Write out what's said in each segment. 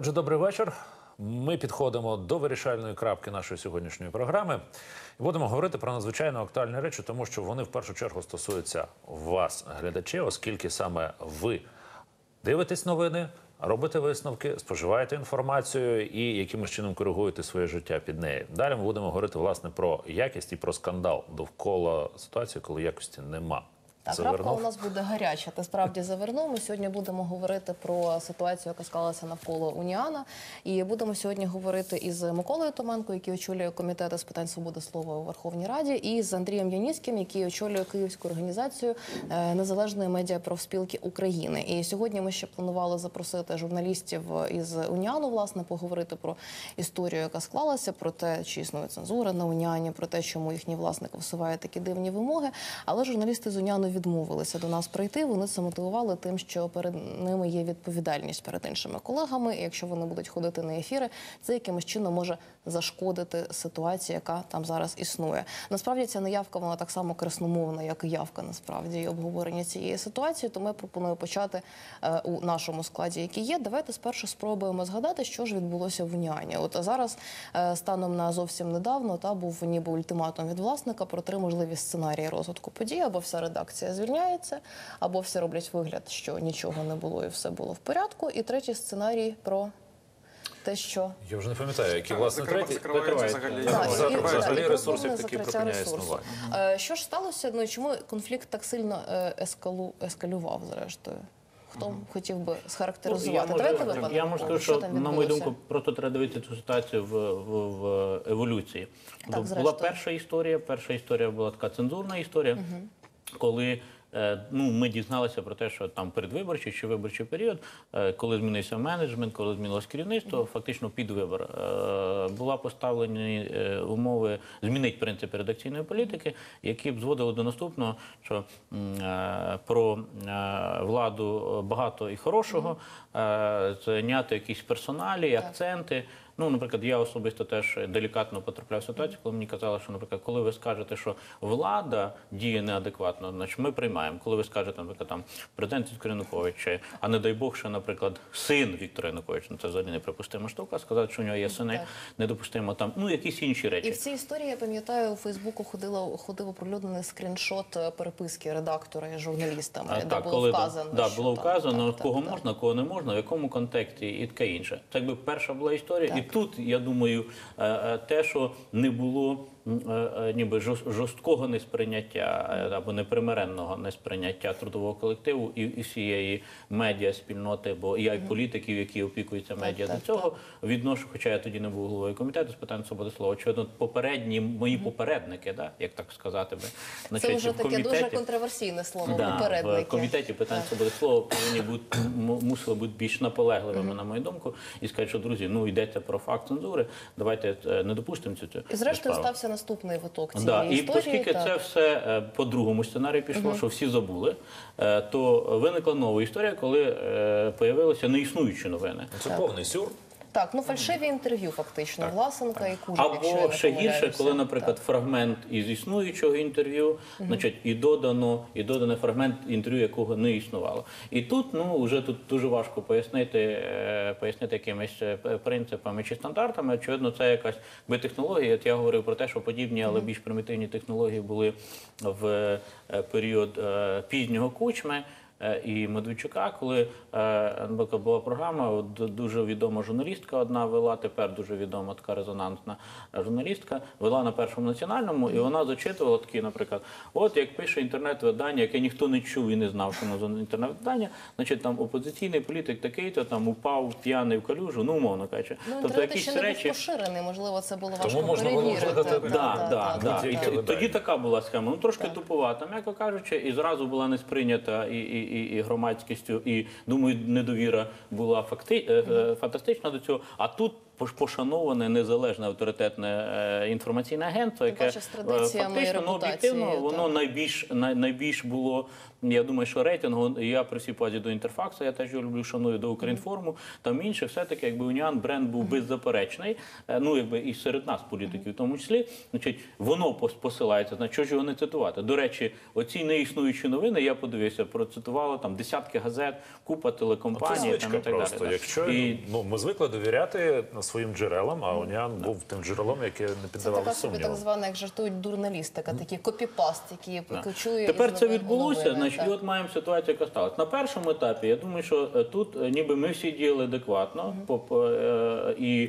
Отже, добрий вечір. Ми підходимо до вирішальної крапки нашої сьогоднішньої програми і будемо говорити про надзвичайно актуальні речі, тому що вони в першу чергу стосуються вас, глядачів, оскільки саме ви дивитесь новини, робите висновки, споживаєте інформацію і якимось чином коригуєте своє життя під неї. Далі ми будемо говорити власне про якість і про скандал довкола ситуації, коли якості нема. Так, Завернув? крапка у нас буде гаряча. Ти справді завернув. Ми сьогодні будемо говорити про ситуацію, яка склалася навколо Уніана. І будемо сьогодні говорити із Миколою Томенко, який очолює комітет з питань свободи слова у Верховній Раді, і з Андрієм Яніським, який очолює Київську організацію е, Незалежної медіапрофспілки України. І сьогодні ми ще планували запросити журналістів із Уніану, власне, поговорити про історію, яка склалася, про те, чи існує цензура на Уніані, про те, чому їхній власник висуває такі дивні вимоги. Але журналісти з Уніану відмовилися до нас прийти. Вони це мотивували тим, що перед ними є відповідальність перед іншими колегами. І якщо вони будуть ходити на ефіри, це якимось чином може зашкодити ситуації, яка там зараз існує. Насправді ця неявка вона так само красномовна, як і явка насправді і обговорення цієї ситуації. Тому я пропоную почати е, у нашому складі, який є. Давайте спершу спробуємо згадати, що ж відбулося в Уніані. От зараз е, станом на зовсім недавно та був ніби ультиматум від власника про три можливі сценарії розвитку подій, або вся редакція звільняється, або всі роблять вигляд, що нічого не було і все було в порядку. І третій сценарій про те, що Я вже не пам'ятаю, який Так, власне закриваються взагалі. Взагалі припиняє ресурсу. існування. Е, Що ж сталося? Ну чому конфлікт так сильно е, ескалу, ескалював, зрештою? Хто хотів би схарактеризувати? Ну, я Давайте можу, я можу сказати, що, на мою думку, просто треба дивитися цю ситуацію в, в, в еволюції. Була перша історія. Перша історія була така цензурна історія, коли. е, Ну, ми дізналися про те, що там передвиборчий чи виборчий період, е, коли змінився менеджмент, коли змінилось керівництво, фактично під вибор е, була поставлені умови змінити принципи редакційної політики, які б зводили до наступного, що про владу багато і хорошого, зайняти якісь персоналі, акценти. Ну, наприклад, я особисто теж делікатно потрапляв в ситуацію, коли мені казали, що, наприклад, коли ви скажете, що влада діє неадекватно, значить ми приймаємо. Коли ви скажете, наприклад, там президент Віктор Янукович, а не дай Бог, що, наприклад, син Віктора Януковича, ну це взагалі неприпустима штука, сказати, що у нього є сини, Так. недопустимо там, ну якісь інші речі. І в цій історії я пам'ятаю, у Фейсбуку ходило ходив оприлюднений скріншот е, переписки редактора із журналістами, А, де так, було коли вказано, да, що було там, вказано, так, кого так, можна, кого не можна, в якому контексті і таке інше. Це якби перша була історія. І тут я думаю, е, е, те, що не було ніби жорст- жорсткого несприйняття е, або непримиренного несприйняття трудового колективу і, і всієї медіа спільноти, бо я й політиків, які опікуються медіа так, до цього відношу, хоча я тоді не був головою комітету з питань свободи слова. Очевидно, попередні мої попередники, да, як так сказати би, Це значить, вже таке дуже контроверсійне слово. Да, попередники. в комітеті питань свободи слова повинні бути мусили бути більш наполегливими, на мою думку, і сказати, що друзі, ну йдеться про факт цензури. Давайте е, не допустимо цю цю І зрештою стався наступний виток цієї Да, і оскільки так. це все е, по другому сценарію пішло, що всі забули, е, то виникла нова історія, коли е, появилися неіснуючі новини. Це повний сюр. Так, ну фальшиві інтерв'ю, фактично, Власенка і Кужель, якщо я Або не ще гірше, помиляюся. коли, наприклад, фрагмент із існуючого інтерв'ю, значить, і додано, і додано фрагмент інтерв'ю, якого не існувало. І тут ну вже тут дуже важко пояснити, е, пояснити якимись е, п- принципами чи стандартами. Очевидно, це якась би технологія. От я говорив про те, що подібні, але більш примітивні технології були в е, період е, пізнього кучми. Е, І Медведчука, коли е, наприклад, була програма, дуже відома журналістка одна вела, тепер дуже відома така резонансна журналістка, вела на першому національному, і вона зачитувала такі, наприклад, от як пише інтернет-видання, яке ніхто не чув і не знав, що воно інтернет-видання, значить там опозиційний політик такий-то там упав п'яний в калюжу, ну умовно кажучи. Ну, тобто якісь ще не був речі. поширений, можливо, це було важко Тому можна було перевірити. Да, да, да. І тоді така була схема. Ну трошки туповата, м'яко кажучи, і зразу була не сприйнята і, і, і, громадськістю, і думаю, недовіра була факти, е, е, фантастична до цього. А тут пош- пошановане, незалежне авторитетне е, інформаційне агентство, яке бачу, фактично, ну, об'єктивно, воно найбільш най, найбільш було. Я думаю, що рейтингу я при всій повазі до інтерфаксу, я теж його люблю, шаную до Українформу. Там інших, все-таки, якби Уніан бренд був беззаперечний. е, Ну якби і серед нас, політиків, в тому числі, значить, воно пос- посилається. Значить, що ж його не цитувати? До речі, оці неіснуючі новини я подивився, процитувало там десятки газет, купа Це телекомпаній. там, і так просто. далі. Якщо І ну ми звикли довіряти своїм джерелам, а Уніан був тим джерелом, яке не Це піддавало така собі так звана, як жартують журналістика, такі копіпаст, які кочує. Тепер це відбулося. Значить, і от маємо ситуацію, яка сталася. На першому етапі я думаю, що е, тут е, ніби ми всі діяли адекватно, по- по, е, і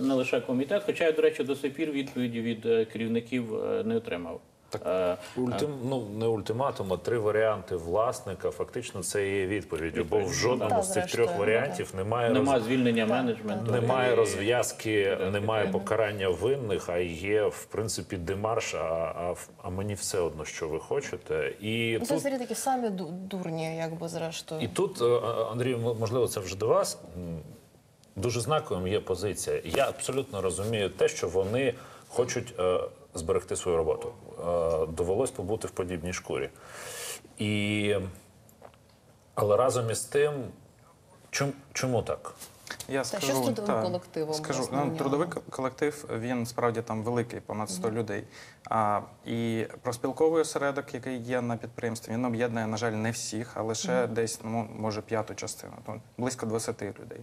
не лише комітет, хоча я, до речі, до сих пір відповіді від керівників не отримав. Е, Ультим, ну не ультиматум, а три варіанти власника. Фактично, це є відповіддю, бо в жодному Та, з цих трьох ну, варіантів немає Нема роз... звільнення менеджменту. немає І- розв'язки, немає покарання винних, а є в принципі демарш. А, а, а мені все одно, що ви хочете, і Ну, Це тут взагалі такі самі ду- дурні, якби зрештою. І тут, е, Андрій, можливо, це вже до вас. Дуже знаковим є позиція. Я абсолютно розумію те, що вони хочуть е, зберегти свою роботу. Е, довелось побути в подібній шкурі. І... Але разом із тим, чом, чому так? Я що з трудовим та, колективом, Скажу, ну, трудовий колектив він справді там великий, понад 100 людей. А, і проспілковий осередок, який є на підприємстві, він об'єднує, на жаль, не всіх, а лише десь, ну може, п'яту частину, то близько 20 людей.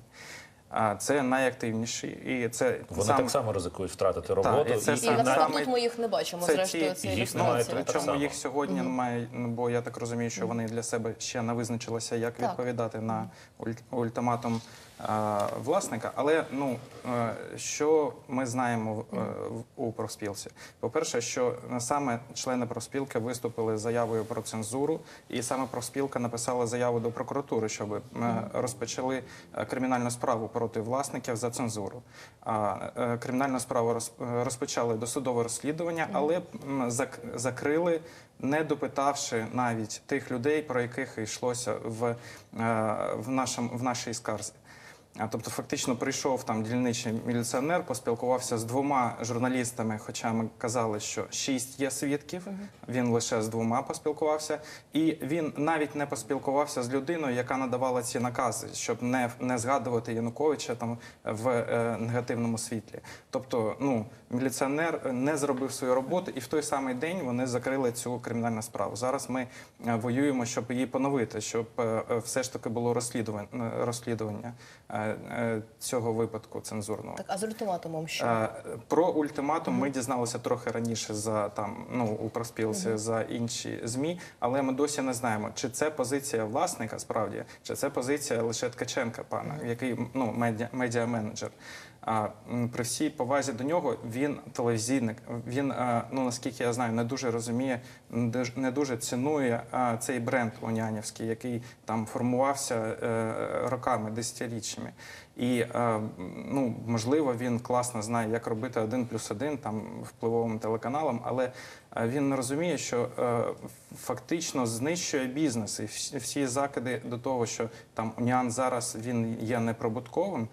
А це найактивніші, і це Вони сам- так само ризикують втратити роботу. і це І сам- наприклад, саме- тут ми їх не бачимо. це зрештою, ці... їх немає Ну, так причому само. їх сьогодні немає, ну, бо я так розумію, що вони для себе ще не визначилися, як Так. відповідати на уль- ультиматум власника. Але ну е, що ми знаємо е, у профспілці? По-перше, що саме члени профспілки виступили з заявою про цензуру, і саме профспілка написала заяву до прокуратури, щоб е, розпочали кримінальну справу проти власників за цензуру. Кримінальну справу роз- розпочали досудове розслідування, але закрили, не допитавши навіть тих людей, про яких йшлося в, в, нашому, в нашій скарзі. А, Тобто, фактично прийшов там дільничий міліціонер, поспілкувався з двома журналістами, хоча ми казали, що шість є свідків. Він лише з двома поспілкувався, і він навіть не поспілкувався з людиною, яка надавала ці накази, щоб не, не згадувати Януковича там в е, негативному світлі. Тобто, ну міліціонер не зробив свою роботу, і в той самий день вони закрили цю кримінальну справу. Зараз ми е, воюємо, щоб її поновити, щоб е, е, все ж таки було розслідування, розслідування е, цього випадку цензурного. Так, а з ультиматумом що? Е, Про ультиматум ми дізналися трохи раніше за там ну у проспілці за інші змі, але ми досі не знаємо, чи це позиція власника справді, чи це позиція лише Ткаченка, пана, який ну медіа медіа-менеджер. А при всій повазі до нього він телевізійник. Він е, ну наскільки я знаю, не дуже розуміє, не дуже- цінує е, цей бренд Лунянівський, який там формувався е, роками, десятиріччями. І ну можливо він класно знає, як робити один плюс один там впливовим телеканалам, але він не розуміє, що е, фактично знищує бізнес і всі, закиди до того, що там Уніан зараз він є неприбутковим.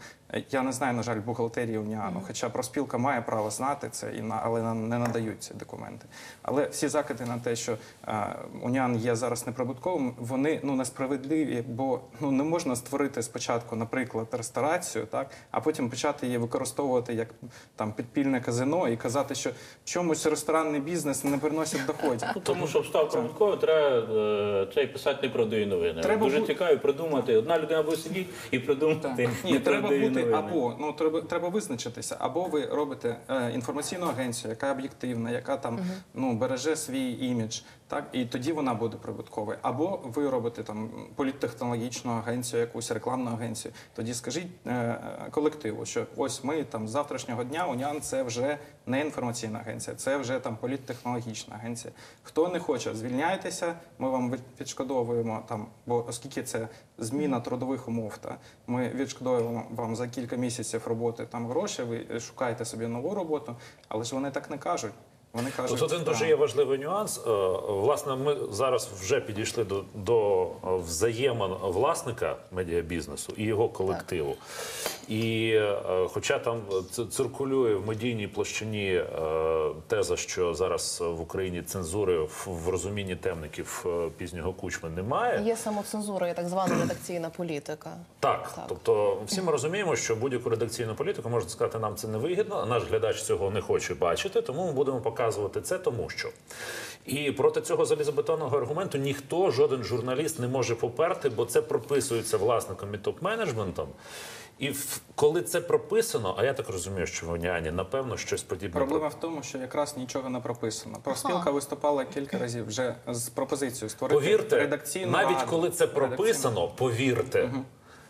Я не знаю, на жаль, бухгалтерії Уніану, хоча проспілка має право знати це, і на але не надають ці документи. Але всі закиди на те, що Уніан є зараз неприбутковим, вони ну несправедливі, бо ну не можна створити спочатку, наприклад, ресторацію, так а потім почати її використовувати як там підпільне казино і казати, що чомусь ресторанний бізнес не приносить доходів. Тому щоб став прибутковим, треба е, цей писати неправдиві новини. Треба Дуже бу- цікаво придумати. Одна людина буде сидіти і придумати Ні, треба бути новини. або ну треба треба визначитися, або ви робите е, інформаційну агенцію, яка об'єктивна, яка там ну береже свій імідж, так і тоді вона буде прибутковою. Або ви робите там політтехнологічну агенцію, якусь рекламну агенцію. Тоді скажіть е, колективу, що ось ми там з завтрашнього дня Уніан це вже не інформаційна агенція, це вже там політтехнологічна агенція. Хто не хоче, звільняйтеся. Ми вам відшкодовуємо там, бо оскільки це зміна трудових умов, та ми відшкодовуємо вам за кілька місяців роботи там гроші. Ви шукаєте собі нову роботу, але ж вони так не кажуть. Вони кажуть, Тут один дуже є важливий нюанс. Е, Власне, ми зараз вже підійшли до, до взаємин власника медіабізнесу і його колективу. І е, хоча там циркулює в медійній площині е, теза, що зараз в Україні цензури в, розумінні темників пізнього кучми немає. Є самоцензура і так звана редакційна політика. Так, Так. тобто всі ми розуміємо, що будь-яку редакційну політику можна сказати, нам це не вигідно. Наш глядач цього не хоче бачити, тому ми будемо показувати це, тому що. І проти цього залізобетонного аргументу ніхто, жоден журналіст не може поперти, бо це прописується власником і топ-менеджментом. І в- коли це прописано, а я так розумію, що в Уніані, напевно, щось подібне. Проблема в тому, що якраз нічого не прописано. Профспілка виступала кілька разів вже з пропозицією створити Повірте, редакційну навіть раду. коли це прописано, повірте,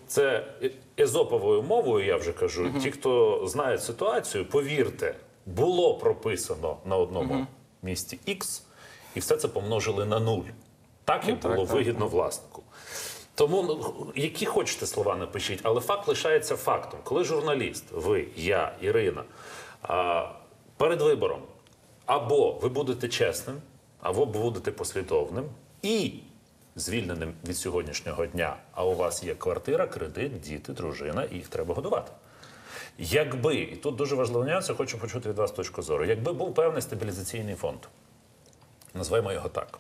це е- езоповою мовою, я вже кажу. Ті, хто знає ситуацію, повірте, було прописано на одному місці X, і все це помножили на нуль. Так як так, було так, вигідно власнику. Тому ну, які хочете слова напишіть, але факт лишається фактом. Коли журналіст, ви, я, Ірина, перед вибором або ви будете чесним, або будете послідовним і звільненим від сьогоднішнього дня, а у вас є квартира, кредит, діти, дружина, і їх треба годувати. Якби, і тут дуже важливий нюанс, я хочу почути від вас точку зору, якби був певний стабілізаційний фонд, називаємо його так.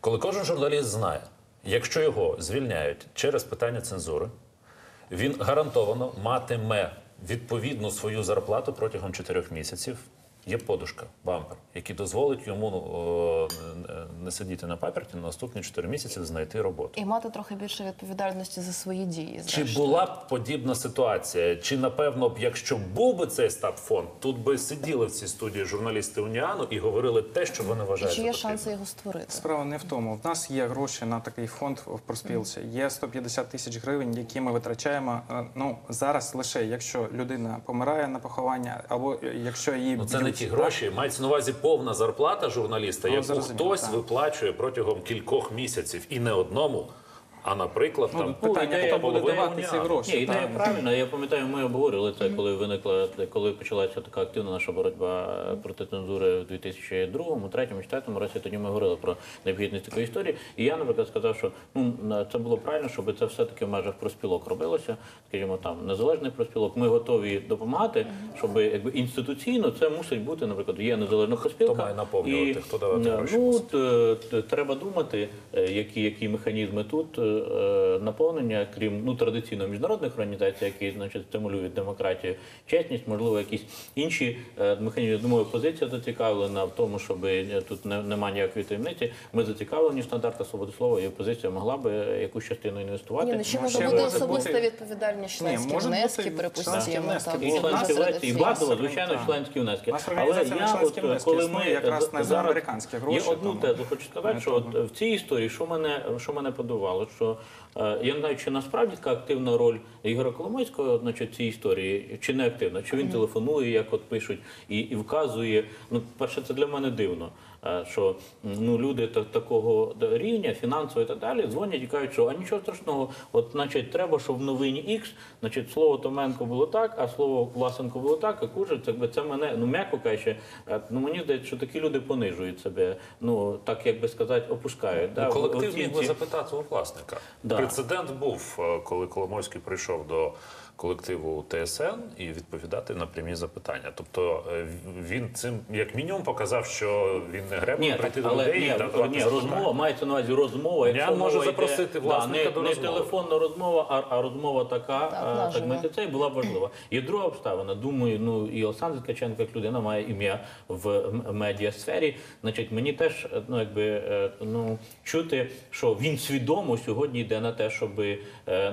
Коли кожен журналіст знає, якщо його звільняють через питання цензури, він гарантовано матиме відповідну свою зарплату протягом 4 місяців. Є подушка, бампер, який дозволить йому о, не- сидіти на паперті на наступні 4 місяці знайти роботу. І мати трохи більше відповідальності за свої дії. Чи зрештою. була б подібна ситуація? Чи напевно б, якщо був би цей стабфонд, тут би сиділи в цій студії журналісти Уніану і говорили те, що вони І вважають чи є шанси його створити? Справа не в тому. В нас є гроші на такий фонд в проспілці. Є 150 тисяч гривень, які ми витрачаємо. е, Ну зараз лише якщо людина помирає на поховання, або е, якщо її Ну, це не ті гроші. Мається на увазі повна зарплата журналіста, Ну, яку хтось виплачує протягом кількох місяців і не одному. А наприклад, Ну, там питання, ідея хто буде давати ці гроші. Ні, ідея правильна. Я пам'ятаю, ми обговорювали це, коли виникла, коли почалася така активна наша боротьба проти цензури в 2002, 2003, 2004 році. Тоді ми говорили про необхідність такої історії. І я, наприклад, сказав, що ну на- це було правильно, щоб це все таки в межах проспілок робилося. Скажімо, там незалежних проспілок. Ми готові допомагати, щоб якби інституційно це мусить бути. Наприклад, є незалежна проспілка. Хто має наповнювати, хто давати е, гроші? Ну, Т- т- треба думати, е, які, які механізми тут е, наповнення, крім ну традиційно міжнародних організацій, які значить стимулюють демократію, чесність, можливо, якісь інші е, механізми. Думаю, опозиція зацікавлена в тому, щоб е, тут не, немає ніякої таємниці. Ми зацікавлені в стандартах свободи слова, і опозиція могла би е, якусь частину інвестувати. Ні, ну ще може бути особиста відповідальність членські внески, припустимо. членські внески. І членські внески, базово, звичайно, членські внески. На членські от, коли ми якраз е, не за зараз- американські гроші, Є одну тезу, хочу сказати, що от в цій історії, що мене, що мене подивувало, що е, я не знаю, чи насправді така активна роль Ігоря Коломойського значить, в цій історії, чи не активна, чи він телефонує, як от пишуть, і, і вказує. Ну, перше, це для мене дивно. Е, Що ну люди та- такого рівня, фінансово і так далі, дзвонять і кажуть, що а нічого страшного, от значить, треба, щоб в новині X, значить, слово Томенко було так, а слово Власенко було так, а Кужель, це, якби це мене, ну м'яко кажучи, е, ну мені здається, що такі люди понижують себе, ну так як би сказати, опускають. да, Колектив міг би запитати у власника. Да. Прецедент був, е, коли Коломойський прийшов до колективу ТСН і відповідати на прямі запитання. Тобто е, він цим як мінімум показав, що він не гребне прийти до але людей ні, і ні, розмова мається на увазі розмова. Я Якщо можу мова йде- запросити да, не, до не телефонна розмова, а, а розмова така, Так, а, так це була б важлива. І друга обставина. Думаю, ну і Олександр Ткаченко, як людина, має ім'я в медіасфері. Значить, мені теж ну якби е, ну чути, що він свідомо сьогодні йде на те, щоб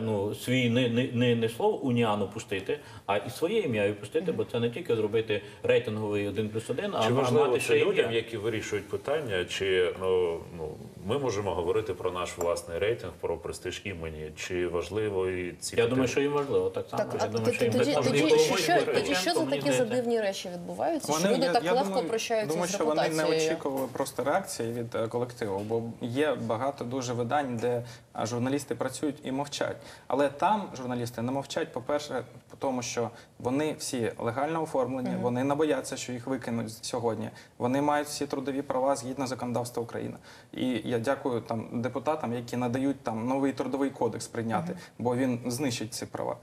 ну свій не, не, не, не слово уніану пустити, а і своє ім'я пустити, бо це не тільки зробити рейтинговий один плюс один, а Чи важливо мати ще людям, які вирішують питання, чи ну, ну ми можемо говорити про наш власний рейтинг, про престиж імені, чи важливо і ці Я думаю, що їм важливо так само. Так, я а думаю, тоді, що їм тоді, тоді, І що, тоді що за такі за дивні речі відбуваються? що люди я, так я легко думаю, прощаються думаю, з що вони не очікували просто реакції від е, колективу, бо є багато дуже видань, де журналісти працюють і мовчать. Але там журналісти не мовчать, по-перше, тому, що вони всі легально оформлені, вони не бояться, що їх викинуть сьогодні. Вони мають всі трудові права згідно законодавства України. І я дякую там депутатам, які надають там новий трудовий кодекс прийняти, бо він знищить ці права.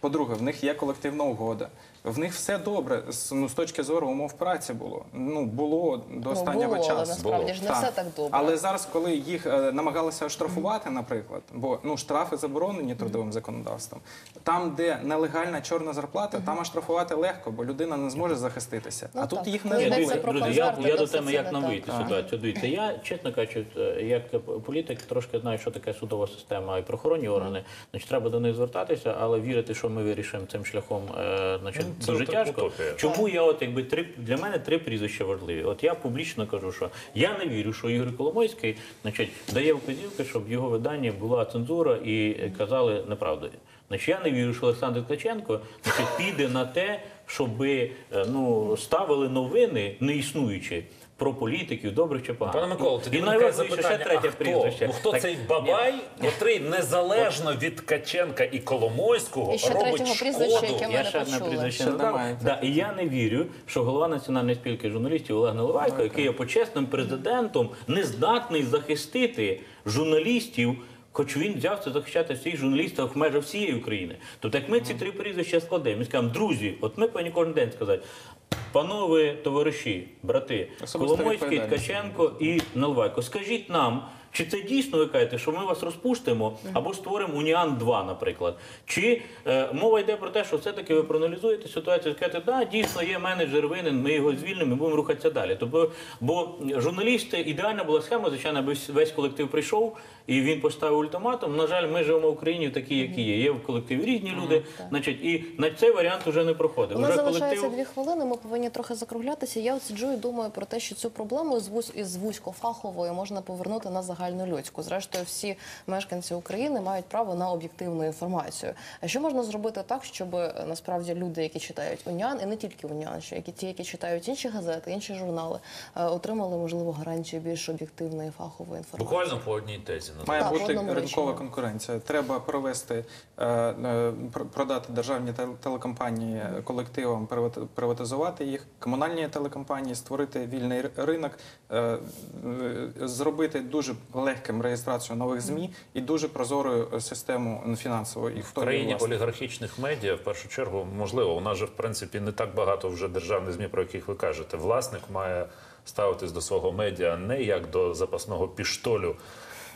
По-друге, в них є колективна угода. В них все добре з, ну, з точки зору умов праці було. Ну було до Ну, останнього було, але часу. насправді Було. ж не все так добре. Але зараз, коли їх е, намагалися оштрафувати, наприклад, бо ну штрафи заборонені трудовим законодавством, там, де нелегальна чорна зарплата, там оштрафувати легко, бо людина не зможе захиститися. Ну, а тут так. їх Коли не йдеться зробили. про друзі, я, я то до все теми, це як не нам так. вийти Так. ситуацію. Дивіться, я чесно кажучи, як політик трошки знаю, що таке судова система і правоохоронні органи. Значить, треба до них звертатися, але вірити, що ми вирішимо цим шляхом, е, значить, Ну, дуже це тяжко. утопія. Чому я от якби три для мене три прізвища важливі? От я публічно кажу, що я не вірю, що Ігор Коломойський, значить, дає вказівки, щоб в його виданні була цензура і казали неправду. Значить, я не вірю, що Олександр Ткаченко значить, піде на те, щоб ну ставили новини неіснуючі. Про політиків, добрих чи поганих. Пане Миколо, тоді і виникає найважливіше запитання, ще третє а хто? прізвище. Ну, хто Так, цей ні, бабай, котрий незалежно від Ткаченка і Коломойського І ще робить шкоду? яке ми Я ще одне прізвище не. Да, і я не вірю, що голова національної спілки журналістів Олег Наливайко, який є почесним президентом, не здатний захистити журналістів. Хоч він взявся захищати всіх журналістів в межах всієї України. Тобто, як ми ці три прізвища складемо, ми скажемо, друзі, от ми повинні кожен день сказати, панове товариші, брати, Коломойський. Ткаченко і Наливайко, скажіть нам, чи це дійсно ви кажете, що ми вас розпустимо або створимо Уніан 2, наприклад? Чи е, мова йде про те, що все-таки ви проаналізуєте ситуацію скажете, да, дійсно є менеджер винен, ми його звільнимо і будемо рухатися далі. Тобто, бо журналісти ідеальна була схема, звичайно, аби весь колектив прийшов і він поставив ультиматум. На жаль, ми живемо в Україні такі, які є. Є в колективі різні люди, значить, і на цей варіант вже не проходить. У нас залишається колектив- дві хвилини. Ми повинні трохи закруглятися. Я от сиджу і думаю про те, що цю проблему із вузькофахової можна повернути на загальнолюдську. Зрештою, всі мешканці України мають право на об'єктивну інформацію. А що можна зробити так, щоб е, насправді люди, які читають уніан, і не тільки уніан, що які ті, які читають інші газети, інші журнали, е, отримали можливо гарантію більш об'єктивної фахової інформації? Буквально по одній тезі. називаю. Має Так, бути ринкова реченні. конкуренція. Треба провести е, продати державні тел- телекомпанії колективам, приватизувати їх, комунальні телекомпанії, створити вільний ринок, зробити дуже легким реєстрацією нових змі і дуже прозорою систему фінансової І В країні олігархічних медіа, в першу чергу, можливо, у нас же в принципі не так багато вже державних змі, про яких ви кажете. Власник має ставитись до свого медіа не як до запасного піштолю.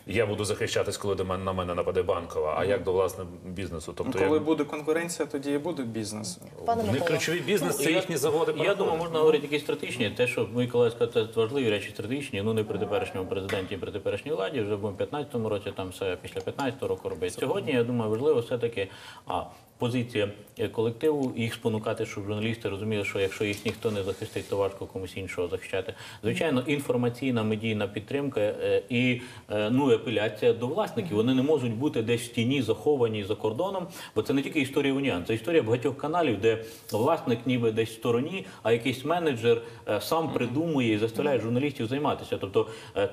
Я буду захищатись, коли до мене на мене нападе банкова, а як до власне бізнесу. Ну, Тобто Коли я... буде конкуренція, тоді і буде бізнес. Пане в Микола. ключовий бізнес це Ну, їхні заводи. Я думаю, можна говорити якісь стратегічні. Те, що мої колеги сказали, це важливі речі стратегічні. Ну не при теперішньому президенті, і при теперішній владі. Вже будемо в 15-му році, там все після 15-го року робити. Сьогодні я думаю, важливо все таки а. Позиція е, колективу їх спонукати, щоб журналісти розуміли, що якщо їх ніхто не захистить, то важко комусь іншого захищати. Звичайно, інформаційна медійна підтримка е, і е, ну апеляція до власників. Вони не можуть бути десь в тіні заховані за кордоном, бо це не тільки історія Уніан, це історія багатьох каналів, де власник ніби десь в стороні, а якийсь менеджер сам придумує і заставляє журналістів займатися. Тобто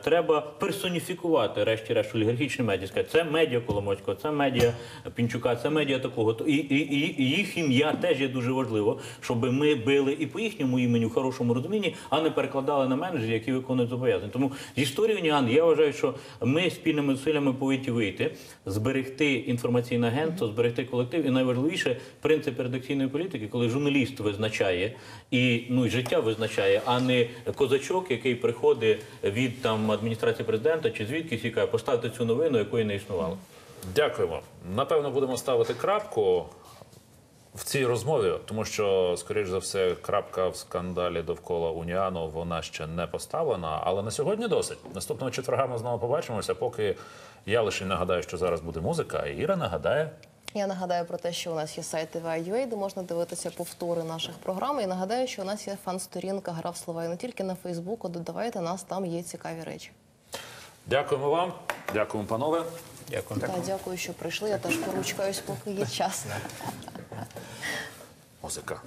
треба персоніфікувати, решті-решт, олігархічні медіа. Сказати, це медіа Коломойського, це медіа Пінчука, це медіа такого. І, і, і їх ім'я теж є дуже важливо, щоб ми били і по їхньому імені в хорошому розумінні, а не перекладали на менеджерів, які виконують зобов'язання. Тому з історії Уніан я вважаю, що ми спільними зусиллями повинні вийти, зберегти інформаційне агентство, зберегти колектив, і найважливіше принцип редакційної політики, коли журналіст визначає і ну і життя визначає, а не козачок, який приходить від там адміністрації президента чи звідкись і каже, поставте цю новину, якої не існувало. Дякуємо. Напевно, будемо ставити крапку в цій розмові, тому що, скоріш за все, крапка в скандалі довкола Уніану вона ще не поставлена. Але на сьогодні досить. Наступного четверга ми знову побачимося. Поки я лише нагадаю, що зараз буде музика, а Іра нагадає. Я нагадаю про те, що у нас є сайт TV.ua, де можна дивитися повтори наших програм. І нагадаю, що у нас є фан-сторінка Гра в слова і не тільки на Фейсбуку. Додавайте нас, там є цікаві речі. Дякуємо вам, дякуємо, панове. Дякую. Та дякую, що прийшли. Я теж поручкаюсь, поки є час. Музика.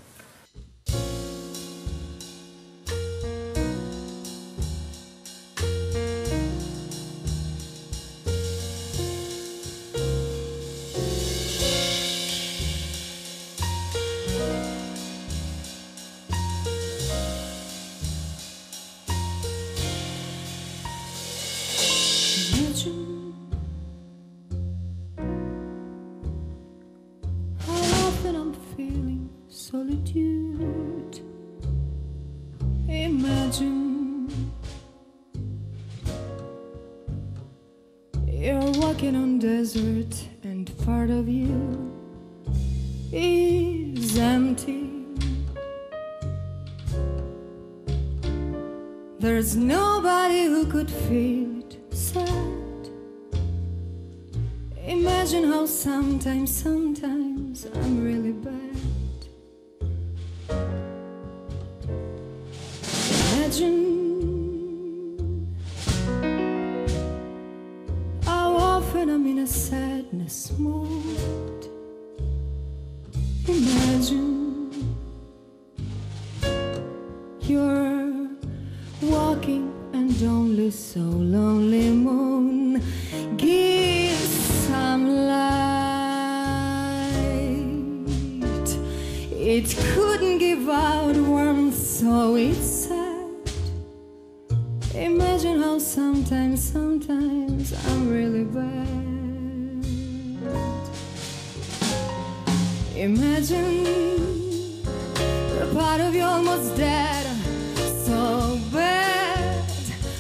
There's nobody who could feel it sad. Imagine how sometimes, sometimes I'm really bad. Imagine so it's sad. Imagine how sometimes, sometimes I'm really bad. Imagine the part of you almost dead, so bad.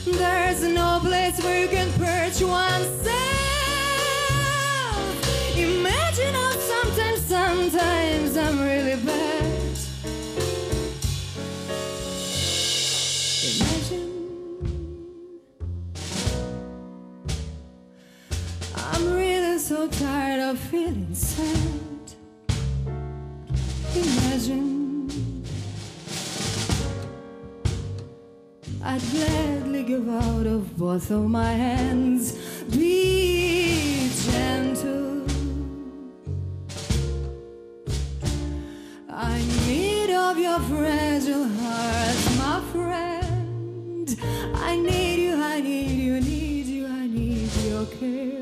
There's no place where you can perch oneself. vision. I'd gladly give out of both of my hands. Be gentle. I'm need of your fragile heart, my friend. I need you, I need you, need you, I need your care.